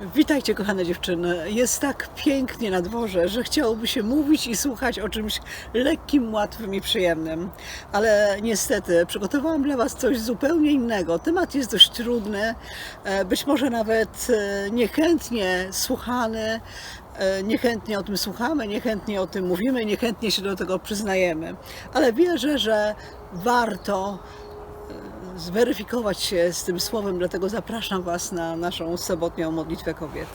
Witajcie, kochane dziewczyny. Jest tak pięknie na dworze, że chciałoby się mówić i słuchać o czymś lekkim, łatwym i przyjemnym. Ale niestety przygotowałam dla Was coś zupełnie innego. Temat jest dość trudny, e, być może nawet e, niechętnie słuchany. e, Niechętnie o tym słuchamy, niechętnie o tym mówimy, niechętnie się do tego przyznajemy. Ale wierzę, że warto zweryfikować się z tym słowem, dlatego zapraszam Was na naszą sobotnią modlitwę kobiet.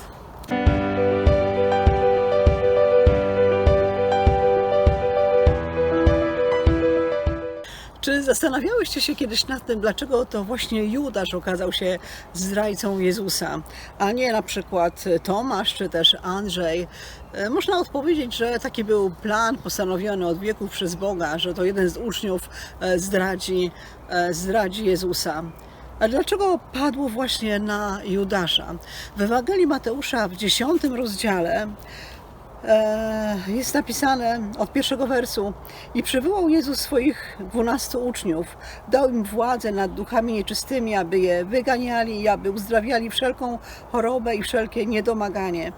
Zastanawiałyście się kiedyś nad tym, dlaczego to właśnie Judasz okazał się zdrajcą Jezusa, a nie na przykład Tomasz czy też Andrzej? E, Można odpowiedzieć, że taki był plan postanowiony od wieków przez Boga, że to jeden z uczniów e, zdradzi, e, zdradzi Jezusa. A dlaczego padło właśnie na Judasza? W Ewangelii Mateusza w 10 rozdziale jest napisane od pierwszego wersu i przywołał Jezus swoich dwunastu uczniów, dał im władzę nad duchami nieczystymi, aby je wyganiali i aby uzdrawiali wszelką chorobę i wszelkie niedomaganie.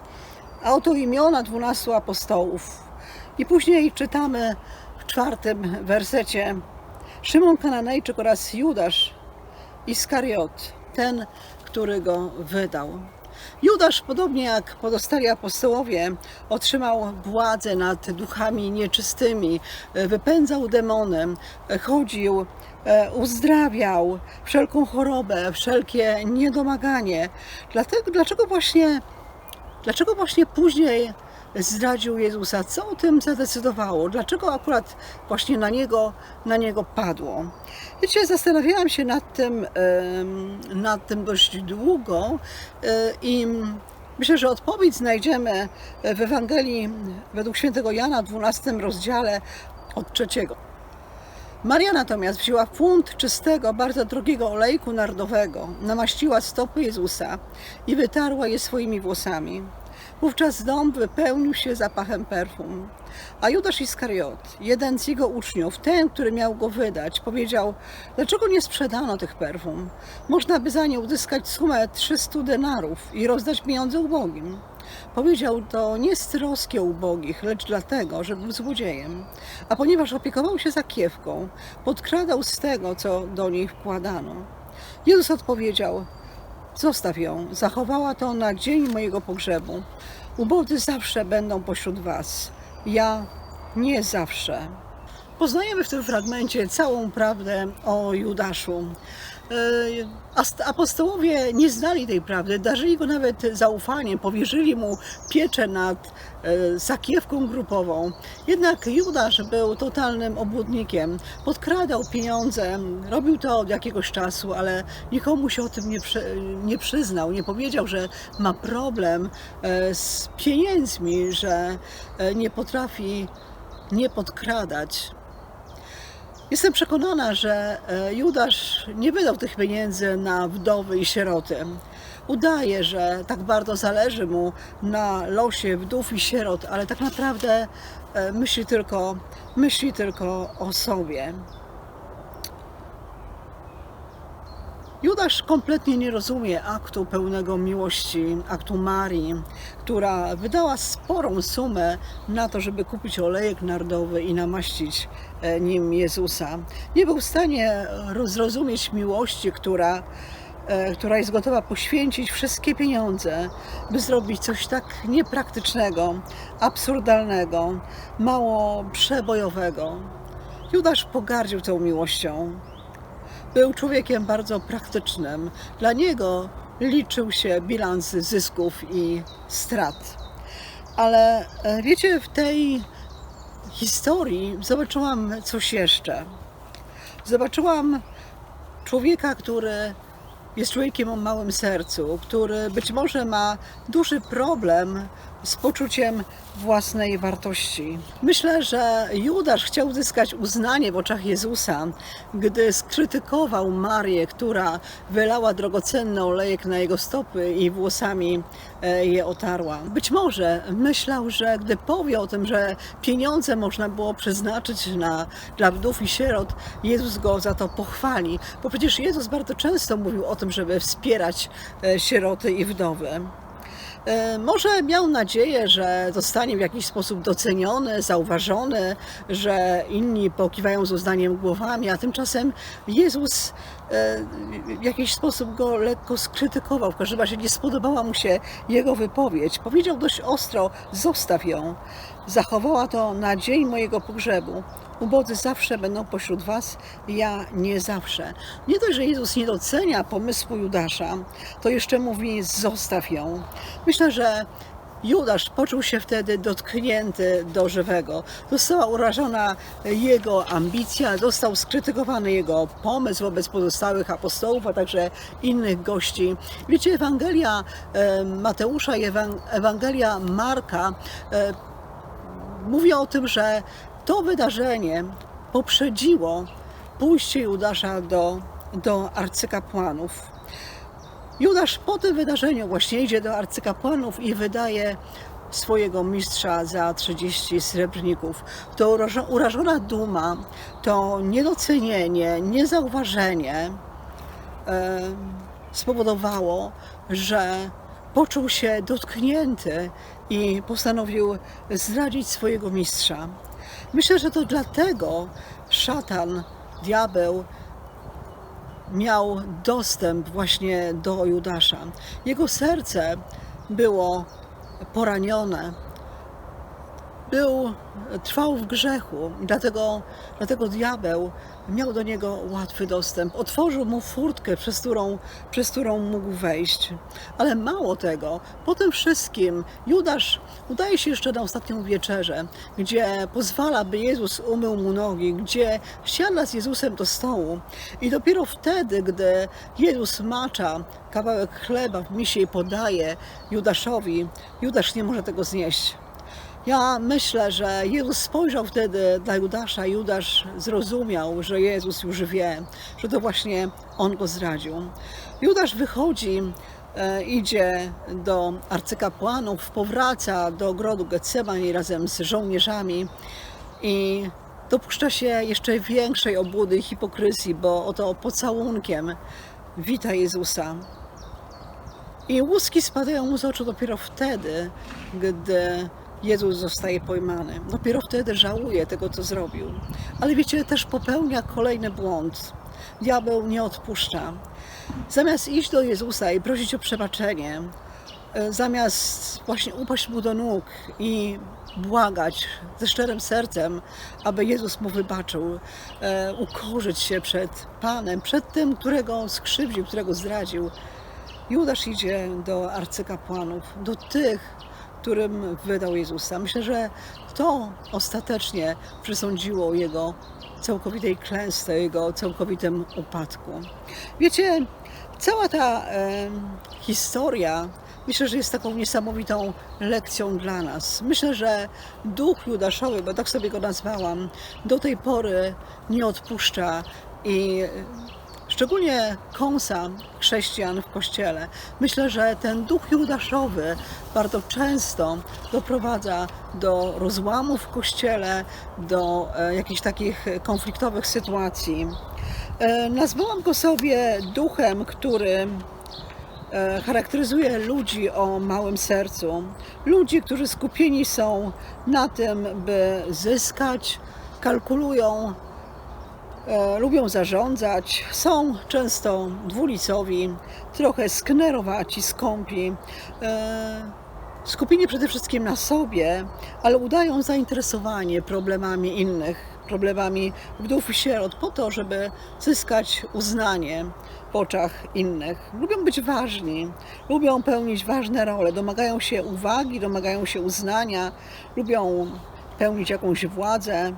A oto imiona dwunastu apostołów. I później czytamy w czwartym wersecie Szymon Kananejczyk oraz Judasz Iskariot, ten, który go wydał. Judasz, podobnie jak pozostali apostołowie, otrzymał władzę nad duchami nieczystymi, e, wypędzał demonem, chodził, e, uzdrawiał wszelką chorobę, wszelkie niedomaganie. Dlatego, dlaczego właśnie Dlaczego właśnie później zdradził Jezusa? Co o tym zadecydowało? Dlaczego akurat właśnie na niego, na niego padło? Wiecie, zastanawiałam się nad tym, nad tym dość długo e, i myślę, że odpowiedź znajdziemy w Ewangelii według świętego Jana w 12 rozdziale od trzeciego. Maria natomiast wzięła funt czystego, bardzo drogiego olejku nardowego, namaściła stopy Jezusa i wytarła je swoimi włosami. Wówczas dom wypełnił się zapachem perfum. A Judasz Iskariot, jeden z jego uczniów, ten, który miał go wydać, powiedział: Dlaczego nie sprzedano tych perfum? Można by za nie uzyskać sumę 300 denarów i rozdać pieniądze ubogim. Powiedział to nie z troski o ubogich, lecz dlatego, że był złodziejem. A ponieważ opiekował się zakiewką, podkradał z tego, co do niej wkładano. Jezus odpowiedział: Zostaw ją, zachowała to na dzień mojego pogrzebu. Ubodzy zawsze będą pośród was, ja nie zawsze. Poznajemy w tym fragmencie całą prawdę o Judaszu. E, Apostołowie nie znali tej prawdy, darzyli go nawet zaufaniem, powierzyli mu pieczę nad e, zakiewką grupową. Jednak Judasz był totalnym obłudnikiem, podkradał pieniądze, robił to od jakiegoś czasu, ale nikomu się o tym nie, przy, nie przyznał, nie powiedział, że ma problem e, z pieniędzmi, że nie potrafi nie podkradać. Jestem przekonana, że e, Judasz nie wydał tych pieniędzy na wdowy i sieroty. Udaje, że tak bardzo zależy mu na losie wdów i sierot, ale tak naprawdę e, myśli tylko, myśli tylko o sobie. Judasz kompletnie nie rozumie aktu pełnego miłości, aktu Marii, która wydała sporą sumę na to, żeby kupić olejek nardowy i namaścić e, nim Jezusa. Nie był w stanie zrozumieć miłości, która, e, która jest gotowa poświęcić wszystkie pieniądze, by zrobić coś tak niepraktycznego, absurdalnego, mało przebojowego. Judasz pogardził tą miłością. Był człowiekiem bardzo praktycznym. Dla niego liczył się bilans zysków i strat. Ale e, wiecie, w tej historii zobaczyłam coś jeszcze. Zobaczyłam człowieka, który jest człowiekiem o małym sercu, który być może ma duży problem z poczuciem własnej wartości. Myślę, że Judasz chciał uzyskać uznanie w oczach Jezusa, gdy skrytykował Marię, która wylała drogocenny olejek na jego stopy i włosami e, je otarła. Być może myślał, że gdy powie o tym, że pieniądze można było przeznaczyć na, dla wdów i sierot, Jezus go za to pochwali, bo przecież Jezus bardzo często mówił o tym, żeby wspierać e, sieroty i wdowy. E, Może miał nadzieję, że zostanie w jakiś sposób doceniony, zauważony, że inni pokiwają z uznaniem głowami, a tymczasem Jezus w jakiś sposób go lekko skrytykował. W każdym razie nie spodobała mu się jego wypowiedź. Powiedział dość ostro: Zostaw ją. Zachowała to na dzień mojego pogrzebu. Ubodzy zawsze będą pośród Was, ja nie zawsze. Nie dość, że Jezus nie docenia pomysłu Judasza, to jeszcze mówi: zostaw ją. Myślę, że Judasz poczuł się wtedy dotknięty do żywego. Została urażona jego ambicja, został skrytykowany jego pomysł wobec pozostałych apostołów, a także innych gości. Wiecie, Ewangelia e, Mateusza i Ewan- Ewangelia Marka e, mówi o tym, że to wydarzenie poprzedziło pójście Judasza do, do arcykapłanów. Judasz po tym wydarzeniu właśnie idzie do arcykapłanów i wydaje swojego mistrza za 30 srebrników. To urażo- urażona duma, to niedocenienie, niezauważenie e, spowodowało, że poczuł się dotknięty i postanowił zdradzić swojego mistrza. Myślę, że to dlatego szatan, diabeł miał dostęp właśnie do Judasza. Jego serce było poranione. Był, trwał w grzechu, dlatego, dlatego diabeł miał do niego łatwy dostęp. Otworzył mu furtkę, przez którą, przez którą mógł wejść. Ale mało tego, po tym wszystkim Judasz udaje się jeszcze na ostatnią wieczerzę, gdzie pozwala, by Jezus umył mu nogi, gdzie siada z Jezusem do stołu. I dopiero wtedy, gdy Jezus macza kawałek chleba w misie i podaje Judaszowi, Judasz nie może tego znieść. Ja myślę, że Jezus spojrzał wtedy na Judasza. Judasz zrozumiał, że Jezus już wie, że to właśnie on go zdradził. Judasz wychodzi, e, idzie do arcykapłanów, powraca do ogrodu Getsemani razem z żołnierzami i dopuszcza się jeszcze większej obłudy i hipokryzji, bo oto pocałunkiem wita Jezusa. I łuski spadają mu z oczu dopiero wtedy, gdy Jezus zostaje pojmany. Dopiero wtedy żałuje tego, co zrobił. Ale wiecie, też popełnia kolejny błąd. Diabeł nie odpuszcza. Zamiast iść do Jezusa i prosić o przebaczenie, e, zamiast właśnie upaść mu do nóg i błagać ze szczerym sercem, aby Jezus mu wybaczył, e, ukorzyć się przed Panem, przed tym, którego skrzywdził, którego zdradził, Judasz idzie do arcykapłanów, do tych, którym wydał Jezusa. Myślę, że to ostatecznie przysądziło jego całkowitej klęsce, jego całkowitym upadku. Wiecie, cała ta e, historia myślę, że jest taką niesamowitą lekcją dla nas. Myślę, że duch Judaszowy, bo tak sobie go nazwałam, do tej pory nie odpuszcza i szczególnie kąsa chrześcijan w kościele. Myślę, że ten duch judaszowy bardzo często doprowadza do rozłamów w kościele, do e, jakichś takich konfliktowych sytuacji. E, Nazwałam go sobie duchem, który e, charakteryzuje ludzi o małym sercu. Ludzi, którzy skupieni są na tym, by zyskać, kalkulują lubią zarządzać, są często dwulicowi, trochę sknerowaci, skąpi, e, skupieni przede wszystkim na sobie, ale udają zainteresowanie problemami innych, problemami wdów i sierot, po to, żeby zyskać uznanie w oczach innych. Lubią być ważni, lubią pełnić ważne role, domagają się uwagi, domagają się uznania, lubią pełnić jakąś władzę,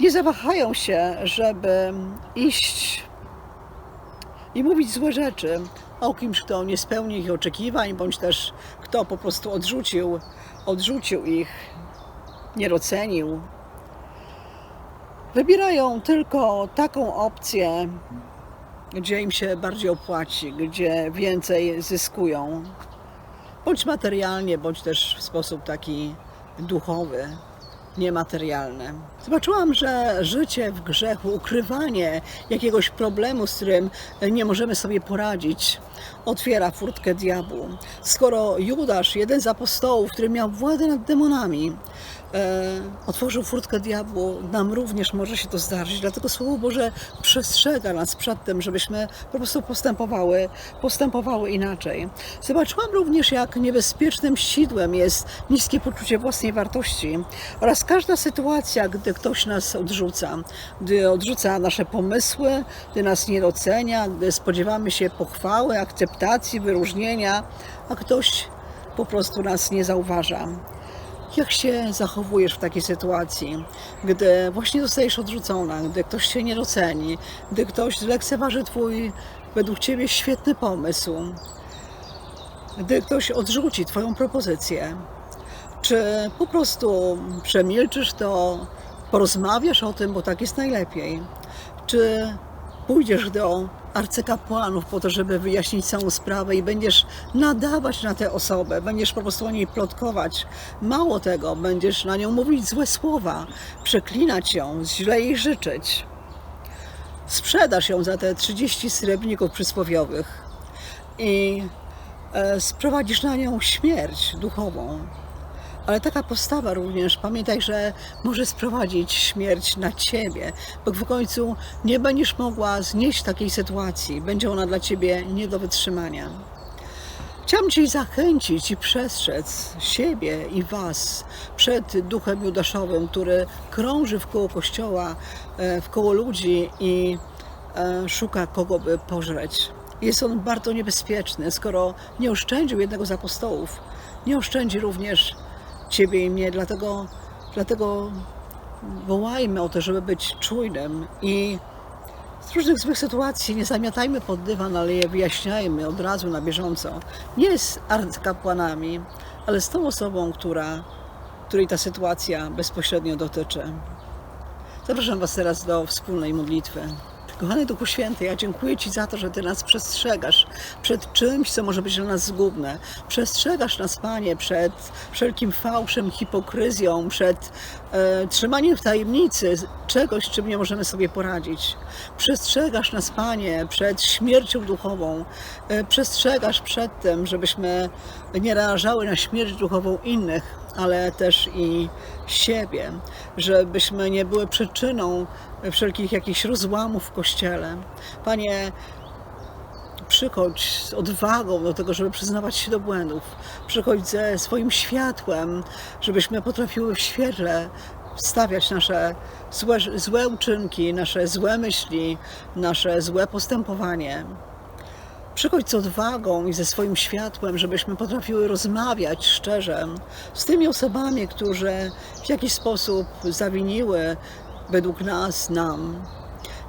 nie zawahają się, żeby iść i mówić złe rzeczy o kimś, kto nie spełni ich oczekiwań, bądź też kto po prostu odrzucił, odrzucił ich, nie docenił. Wybierają tylko taką opcję, gdzie im się bardziej opłaci, gdzie więcej zyskują, bądź materialnie, bądź też w sposób taki duchowy. Niematerialne. Zobaczyłam, że życie w grzechu, ukrywanie jakiegoś problemu, z którym nie możemy sobie poradzić, otwiera furtkę diabłu. Skoro Judasz, jeden z apostołów, który miał władzę nad demonami, e, otworzył furtkę diabłu, nam również może się to zdarzyć. Dlatego Słowo Boże przestrzega nas przed tym, żebyśmy po prostu postępowały, postępowały inaczej. Zobaczyłam również, jak niebezpiecznym sidłem jest niskie poczucie własnej wartości oraz każda sytuacja, gdy ktoś nas odrzuca, gdy odrzuca nasze pomysły, gdy nas nie docenia, gdy spodziewamy się pochwały, akceptacji, wyróżnienia, a ktoś po prostu nas nie zauważa. Jak się zachowujesz w takiej sytuacji, gdy właśnie zostajesz odrzucona, gdy ktoś cię nie doceni, gdy ktoś zlekceważy twój według ciebie świetny pomysł, gdy ktoś odrzuci twoją propozycję? Czy po prostu przemilczysz to, porozmawiasz o tym, bo tak jest najlepiej? Czy pójdziesz do arcykapłanów po to, żeby wyjaśnić całą sprawę i będziesz nadawać na tę osobę, będziesz po prostu o niej plotkować. Mało tego, będziesz na nią mówić złe słowa, przeklinać ją, źle jej życzyć. Sprzedasz ją za te 30 srebrników przysłowiowych i e, sprowadzisz na nią śmierć duchową. Ale taka postawa również, pamiętaj, że może sprowadzić śmierć na ciebie, bo w końcu nie będziesz mogła znieść takiej sytuacji. Będzie ona dla ciebie nie do wytrzymania. Chciałam Cię zachęcić i przestrzec siebie i Was przed duchem judaszowym, który krąży w koło kościoła, e, w koło ludzi i e, szuka kogo by pożreć. Jest on bardzo niebezpieczny, skoro nie oszczędził jednego z apostołów, nie oszczędzi również Ciebie i mnie, dlatego, dlatego wołajmy o to, żeby być czujnym i z różnych złych sytuacji nie zamiatajmy pod dywan, ale je wyjaśniajmy od razu na bieżąco. Nie z arcykapłanami, ale z tą osobą, która, której ta sytuacja bezpośrednio dotyczy. Zapraszam Was teraz do wspólnej modlitwy. Kochany Duchu Święty, ja dziękuję Ci za to, że Ty nas przestrzegasz przed czymś, co może być dla nas zgubne. Przestrzegasz nas, Panie, przed wszelkim fałszem, hipokryzją, przed e, trzymaniem w tajemnicy czegoś, czym nie możemy sobie poradzić. Przestrzegasz nas, Panie, przed śmiercią duchową. E, przestrzegasz przed tym, żebyśmy nie narażały na śmierć duchową innych, ale też i siebie, żebyśmy nie były przyczyną wszelkich jakichś rozłamów w Kościele. Panie, przychodź z odwagą do tego, żeby przyznawać się do błędów. Przychodź ze swoim światłem, żebyśmy potrafiły w świetle stawiać nasze złe, złe uczynki, nasze złe myśli, nasze złe postępowanie. Przychodź z odwagą i ze swoim światłem, żebyśmy potrafiły rozmawiać szczerze z tymi osobami, które w jakiś sposób zawiniły według nas, nam.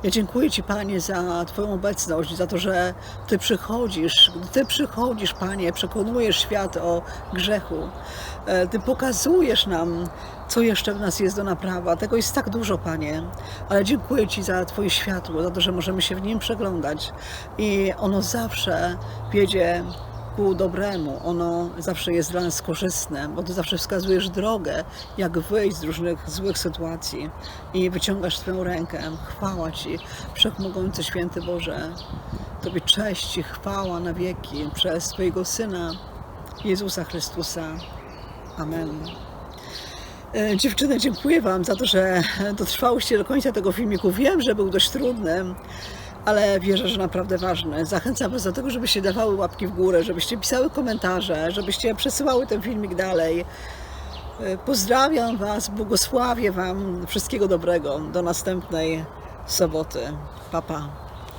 Ja dziękuję Ci, Panie, za Twoją obecność, za to, że Ty przychodzisz. Gdy Ty przychodzisz, Panie, przekonujesz świat o grzechu. E, Ty pokazujesz nam, co jeszcze w nas jest do naprawa. Tego jest tak dużo, Panie. Ale dziękuję Ci za Twoje światło, za to, że możemy się w nim przeglądać. I ono zawsze wiedzie ku dobremu. Ono zawsze jest dla nas korzystne, bo Ty zawsze wskazujesz drogę, jak wyjść z różnych złych sytuacji i wyciągasz swoją rękę. Chwała Ci, Wszechmogący Święty Boże. Tobie cześć i chwała na wieki przez Twojego Syna, Jezusa Chrystusa. Amen. E, Dziewczyny, dziękuję Wam za to, że dotrwałyście do końca tego filmiku. Wiem, że był dość trudny, ale wierzę, że naprawdę ważny. Zachęcam Was do tego, żebyście dawały łapki w górę, żebyście pisały komentarze, żebyście przesyłały ten filmik dalej. E, Pozdrawiam Was, błogosławię Wam wszystkiego dobrego. Do następnej soboty. Pa, pa.